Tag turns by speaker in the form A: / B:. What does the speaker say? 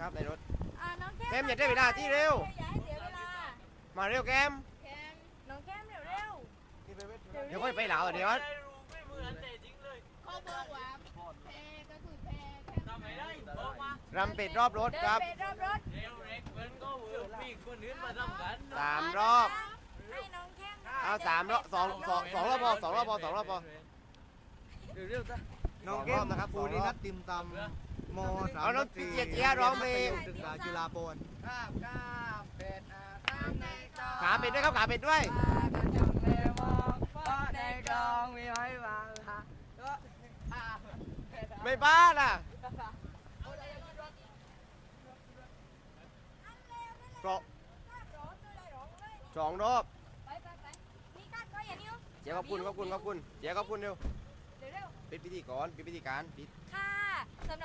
A: ครับในรถ
B: อ่าน้องแก้ม
A: แก้มอย่าได้เวลาที่เร็ว
B: อย่าให้เสียเวลา
A: มาเร็วแกม
B: แก้มน้องแก้มเร็วเร็ว
A: เดี๋ยวค่อยไปเหลาเดี๋ยว
C: ไม่เหมือนแต่จริงเลย
D: เขาบอกว่าแพ้ก็คือแพ้แค่
C: ทำไมได้บอกมารำ
A: เป็ดรอบรถ
B: เดิน
A: ครับ
B: ไปรอบรถ
C: เร็วเร็กมันก็เวิร์กพี่คนอื่นมาทำกัน
A: สามรอบ
B: ให้น้องแก้ม
A: เอาสามรอบสองสองสองรอบพอสองรอบพอสองรอบพอ
C: เร็วๆจ้ะ
E: น้อง
A: สอง
E: เก้
A: รอ
E: ม
A: บนะครับ
E: ปู
A: สองรอบ
E: นี่นัดติมตำ มสาม
A: เอาน้องเจี๊ยเจี๊ยร้องเพลง
E: ศึกษากีฬาโปน
C: ข้าวข้าวเป็ดอาตามในกอง
A: ขาเป็ดด้วยครับขาเป็ดด้วย
C: ก็จังเลยมองฟ้าในกองมีไว้วางฮะก็อ่าเป็ด
A: ไม่บ้าน่ะเกาะสองรอบ
B: ไปไปไปนี่กัดก็อย่านิ้ว
A: เดี๋ยวขอบคุณขอบคุณขอบคุณเดี๋ยวขอบคุณเร็ว
B: เร็วเร็ว
A: ปิดพิธีกรปิดพิธีการปิด
B: ค่ะสำ